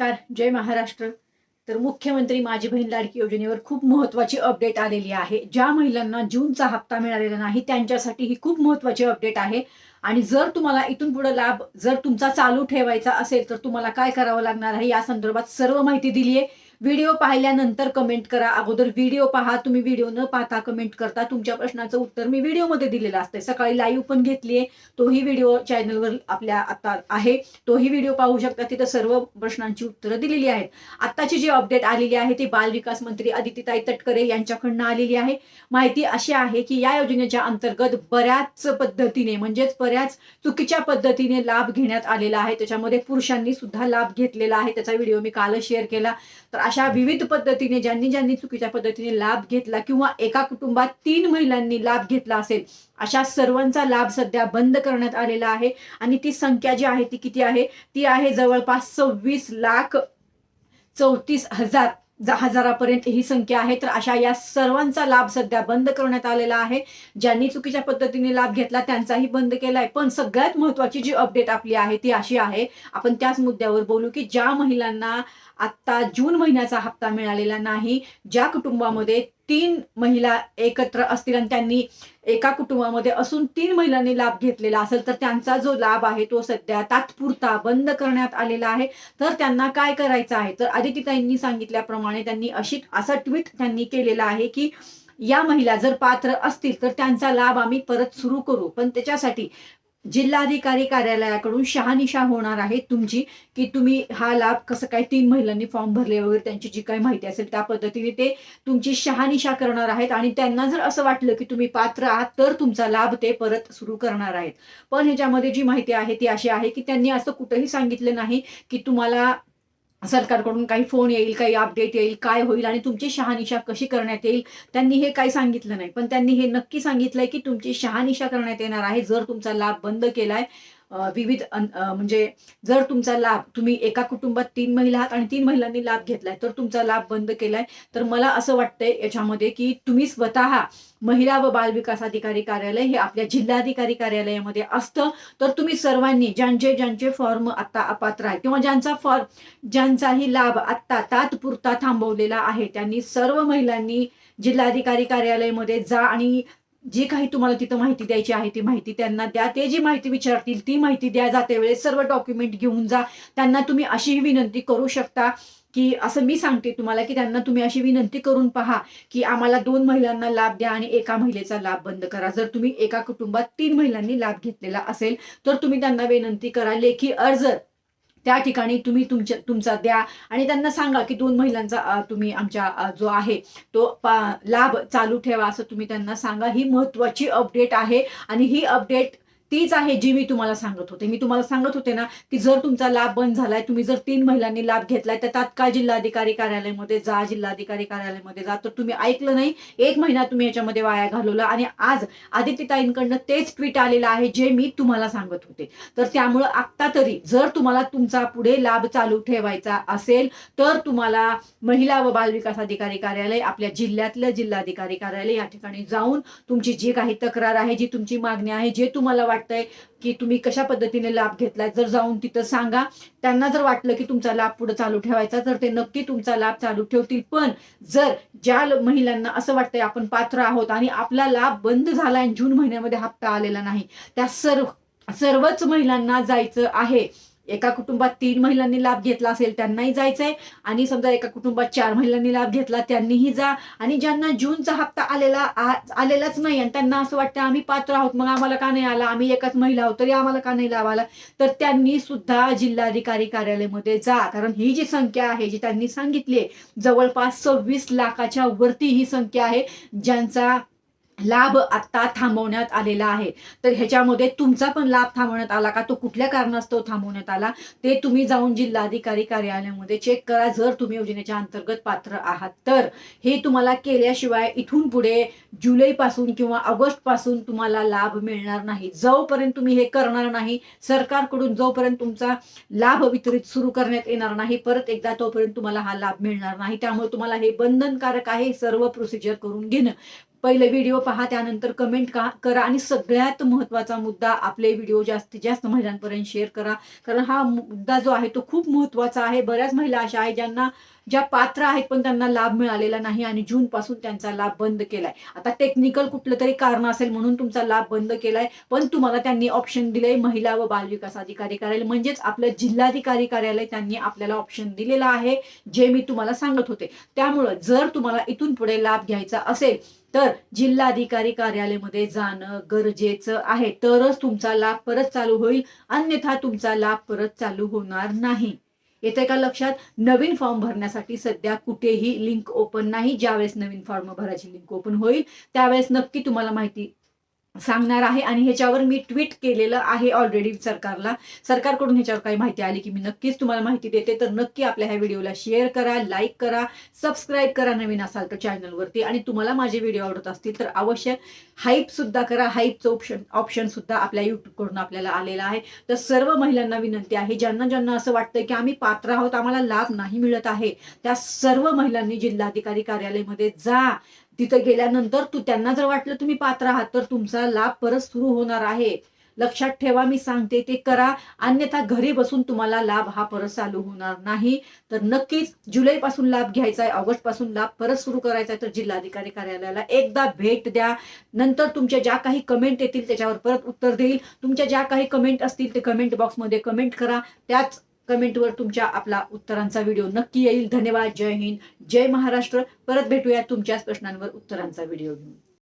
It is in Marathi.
नमस्कार जय महाराष्ट्र. तर मुख्यमंत्री माझी बहीण लाडकी योजनेवर खूप महत्वाची अपडेट आलेली आहे. ज्या महिलांना जूनचा हप्ता मिळालेला नाही त्यांच्यासाठी ही खूप महत्वाची अपडेट आहे. आणि जर तुम्हाला इथून पुढे लाभ जर तुमचा चालू ठेवायचा असेल तर तुम्हाला काय करावं लागणार आहे या संदर्भात सर्व माहिती दिली आहे व्हिडिओ पाहिल्यानंतर कमेंट करा. अगोदर व्हिडिओ पहा. तुम्ही व्हिडिओ न पाहता कमेंट करता. तुमच्या प्रश्नाचं उत्तर मी व्हिडिओमध्ये दिलेलं असते सकाळी लाईव्ह पण घेतली आहे. तोही व्हिडिओ चॅनलवर आपल्या आता आहे. तोही व्हिडिओ पाहू शकता. तिथं सर्व प्रश्नांची उत्तरं दिलेली आहेत. आत्ताची जी अपडेट आलेली आहे ती बाल विकास मंत्री आदित्यताई तटकरे यांच्याकडनं आलेली आहे. माहिती अशी आहे की या योजनेच्या अंतर्गत बऱ्याच पद्धतीने म्हणजेच बऱ्याच चुकीच्या पद्धतीने लाभ घेण्यात आलेला आहे. त्याच्यामध्ये पुरुषांनी सुद्धा लाभ घेतलेला आहे. त्याचा व्हिडिओ मी कालच शेअर केला. तर अशा विविध पद्धतीने ज्यांनी ज्यांनी चुकीच्या पद्धतीने लाभ घेतला किंवा एका कुटुंबात तीन महिलांनी लाभ घेतला असेल अशा सर्वांचा लाभ सध्या बंद करण्यात आलेला आहे. आणि ती संख्या जी आहे ती किती आहे? ती आहे जवळपास सव्वीस लाख चौतीस हजार. हजारापर्यंत ही संख्या आहे. तर अशा या सर्वांचा लाभ सध्या बंद करण्यात आलेला आहे. ज्यांनी चुकीच्या पद्धतीने लाभ घेतला त्यांचाही बंद केलाय. पण सगळ्यात महत्वाची जी अपडेट आपली आहे ती अशी आहे आपण त्याच मुद्द्यावर बोलू की ज्या महिलांना आत्ता जून महिन्याचा हप्ता मिळालेला नाही ज्या कुटुंबामध्ये तीन महिला एकत्र असतील आणि त्यांनी एका कुटुंबामध्ये असून तीन महिलांनी लाभ घेतलेला असेल तर त्यांचा जो लाभ आहे तो सध्या तात्पुरता बंद करण्यात आलेला आहे. तर त्यांना काय करायचं आहे? तर आदितीताईंनी सांगितल्याप्रमाणे त्यांनी अशी असा ट्विट त्यांनी केलेला आहे की या महिला जर पात्र असतील तर त्यांचा लाभ आम्ही परत सुरू करू. पण त्याच्यासाठी जिल्हाधिकारी कार्यालयाकडून शहानिशा होणार आहे तुमची की तुम्ही हा लाभ कसं काय तीन महिलांनी फॉर्म भरले वगैरे त्यांची जी काही माहिती असेल त्या पद्धतीने ते तुमची शहानिशा करणार आहेत. आणि त्यांना जर असं वाटलं की तुम्ही पात्र आहात तर तुमचा लाभ ते परत सुरू करणार आहेत. पण ह्याच्यामध्ये जी माहिती आहे ती अशी आहे की त्यांनी असं कुठंही सांगितलं नाही की तुम्हाला सरकारकडून काही फोन येईल काही अपडेट येईल काय होईल आणि तुमची शहानिशा कशी करण्यात येईल त्यांनी हे काही सांगितलं नाही. पण त्यांनी हे नक्की सांगितलंय की तुमची शहानिशा करण्यात येणार आहे जर तुमचा लाभ बंद केलाय. विविध म्हणजे जर तुमचा लाभ तुम्ही एका कुटुंबात तीन महिला आहात आणि तीन महिलांनी लाभ घेतलाय तर तुमचा लाभ बंद केलाय तर मला असं वाटतंय याच्यामध्ये की तुम्ही स्वतः महिला व बाल विकास अधिकारी कार्यालय हे आपल्या जिल्हाधिकारी कार्यालयामध्ये असतं तर तुम्ही सर्वांनी ज्यांचे ज्यांचे फॉर्म आता अपात्र आहे किंवा ज्यांचा फॉर्म ज्यांचाही लाभ आत्ता तात्पुरता थांबवलेला आहे त्यांनी सर्व महिलांनी जिल्हाधिकारी कार्यालयामध्ये जा आणि जी काही तुम्हाला तिथं माहिती द्यायची आहे ती माहिती त्यांना द्या. ते जी माहिती विचारतील ती माहिती द्या. जाते वेळेस सर्व डॉक्युमेंट घेऊन जा. त्यांना तुम्ही अशीही विनंती करू शकता की असं मी सांगते तुम्हाला की त्यांना तुम्ही अशी विनंती करून पहा की आम्हाला दोन महिलांना लाभ द्या आणि एका महिलेचा लाभ बंद करा. जर तुम्ही एका कुटुंबात तीन महिलांनी लाभ घेतलेला असेल तर तुम्ही त्यांना विनंती करा. लेखी अर्ज त्या ठिकाणी तुम्ही तुमच्या तुमचा द्या. आणि त्यांना सांगा की दोन महिलांचा तुम्ही आमच्या जो आहे तो लाभ चालू ठेवा असं तुम्ही त्यांना सांगा. ही महत्वाची अपडेट आहे. आणि ही अपडेट तीच आहे जी मी तुम्हाला सांगत होते. मी तुम्हाला सांगत होते ना की जर तुमचा लाभ बंद झालाय तुम्ही जर तीन महिलांनी लाभ घेतलाय तर तात्काळ जिल्हाधिकारी कार्यालयामध्ये जा जिल्हाधिकारी कार्यालयामध्ये जा. तर तुम्ही ऐकलं नाही एक महिना तुम्ही याच्यामध्ये वाया घालवला. आणि आज आदित्यताईंकडनं तेच ट्विट आलेलं आहे जे मी तुम्हाला सांगत होते. तर त्यामुळं आत्ता तरी जर तुम्हाला तुमचा पुढे लाभ चालू ठेवायचा असेल तर तुम्हाला महिला व बाल विकास अधिकारी कार्यालय आपल्या जिल्ह्यातलं जिल्हाधिकारी कार्यालय या ठिकाणी जाऊन तुमची जी काही तक्रार आहे जी तुमची मागणी आहे जे तुम्हाला वाटतंय की तुम्ही कशा पद्धतीने लाभ घेतलाय जर जाऊन तिथं सांगा. त्यांना जर वाटलं की तुमचा लाभ पुढे चालू ठेवायचा तर ते नक्की तुमचा लाभ चालू ठेवतील. पण जर ज्या महिलांना असं वाटतंय आपण पात्र आहोत आणि आपला लाभ बंद झाला आणि जून महिन्यामध्ये हप्ता आलेला नाही त्या सर्व सर्वच महिलांना जायचं आहे. एका कुटुंबात तीन महिलांनी लाभ घेतला असेल त्यांनाही जायचंय. आणि समजा एका कुटुंबात चार महिलांनी लाभ घेतला त्यांनीही जा. आणि ज्यांना जूनचा हप्ता आलेला आलेलाच नाही आणि त्यांना असं वाटतं आम्ही पात्र आहोत मग आम्हाला का नाही आला? आम्ही एकच महिला आहोत तरी आम्हाला का नाही लाभ आला तर त्यांनी सुद्धा जिल्हाधिकारी कार्यालयामध्ये जा. कारण ही जी संख्या आहे जी त्यांनी सांगितली आहे जवळपास सव्वीस लाखाच्या वरती ही संख्या आहे ज्यांचा लाभ आता थांबवण्यात आलेला आहे. तर ह्याच्यामध्ये तुमचा पण लाभ थांबवण्यात आला का? तो कुठल्या कारणास्तव थांबवण्यात आला? ते तुम्ही जाऊन जिल्हाधिकारी कार्यालयामध्ये चेक करा. जर तुम्ही योजनेच्या अंतर्गत पात्र आहात तर. हे तुम्हाला केल्याशिवाय इथून पुढे जुलैपासून किंवा ऑगस्टपासून तुम्हाला लाभ मिळणार नाही. जोपर्यंत तुम्ही हे करणार नाही सरकारकडून जोपर्यंत तुमचा लाभ वितरित सुरू करण्यात येणार नाही परत एकदा तोपर्यंत तुम्हाला हा लाभ मिळणार नाही. त्यामुळे तुम्हाला हे बंधनकारक आहे. सर्व प्रोसिजर करून घेणं. पहिले व्हिडिओ पहा त्यानंतर कमेंट का करा आणि सगळ्यात महत्त्वाचा मुद्दा आपले व्हिडिओ जास्तीत जास्त महिलांपर्यंत शेअर करा. कारण हा मुद्दा जो आहे तो खूप महत्त्वाचा आहे. बऱ्याच महिला अशा आहेत ज्यांना ज्या पात्र आहेत पण त्यांना लाभ मिळालेला नाही आणि जून पासून त्यांचा लाभ बंद केलाय. आता टेक्निकल कुठलं तरी कारण असेल म्हणून तुमचा लाभ बंद केलाय पण तुम्हाला त्यांनी ऑप्शन दिलंय महिला व बाल विकास अधिकारी कार्यालय. म्हणजेच आपलं जिल्हाधिकारी कार्यालय त्यांनी आपल्याला ऑप्शन दिलेलं आहे जे मी तुम्हाला सांगत होते. त्यामुळं जर तुम्हाला इथून पुढे लाभ घ्यायचा असेल तर जिल्हाधिकारी कार्यालयामध्ये जाणं गरजेचं आहे. तरच तुमचा लाभ परत चालू होईल. अन्यथा तुमचा लाभ परत चालू होणार नाही. येते का लक्षात? नवीन फॉर्म भरण्यासाठी सध्या कुठेही लिंक ओपन नाही. ज्यावेळेस नवीन फॉर्म भरायची लिंक ओपन होईल त्यावेळेस नक्की तुम्हाला माहिती सांगणार आहे आणि ह्याच्यावर मी ट्विट केलेलं आहे ऑलरेडी सरकारला. सरकारकडून ह्याच्यावर काही माहिती आली की मी नक्कीच तुम्हाला माहिती देते. तर नक्की आपल्या ह्या व्हिडिओला शेअर करा लाईक करा सबस्क्राईब करा नवीन असाल तर चॅनलवरती आणि तुम्हाला माझे व्हिडिओ आवडत असतील तर अवश्य हाईप सुद्धा करा. हाईपचं ऑप्शन ऑप्शन सुद्धा आपल्या युट्यूबकडून आपल्याला आलेला आहे. तर सर्व महिलांना विनंती आहे ज्यांना ज्यांना असं वाटतं की आम्ही पात्र आहोत आम्हाला लाभ नाही मिळत आहे त्या सर्व महिलांनी जिल्हाधिकारी कार्यालयामध्ये जा. तिथं गेल्यानंतर तू त्यांना जर वाटलं तुम्ही पात्र आहात तर तुमचा लाभ परत सुरू होणार आहे. लक्षात ठेवा मी सांगते ते करा. अन्यथा घरी बसून तुम्हाला लाभ हा परत चालू होणार नाही. तर नक्कीच जुलै पासून लाभ घ्यायचा आहे ऑगस्टपासून लाभ परत सुरू करायचा आहे तर जिल्हाधिकारी कार्यालयाला एकदा भेट द्या. नंतर तुमच्या ज्या काही कमेंट येतील त्याच्यावर परत उत्तर देईल. तुमच्या ज्या काही कमेंट असतील ते कमेंट बॉक्समध्ये कमेंट करा. त्याच कमेंटवर तुमच्या आपला उत्तरांचा व्हिडिओ नक्की येईल. धन्यवाद. जय हिंद. जय महाराष्ट्र. परत भेटूया तुमच्याच प्रश्नांवर उत्तरांचा व्हिडिओ घेऊन.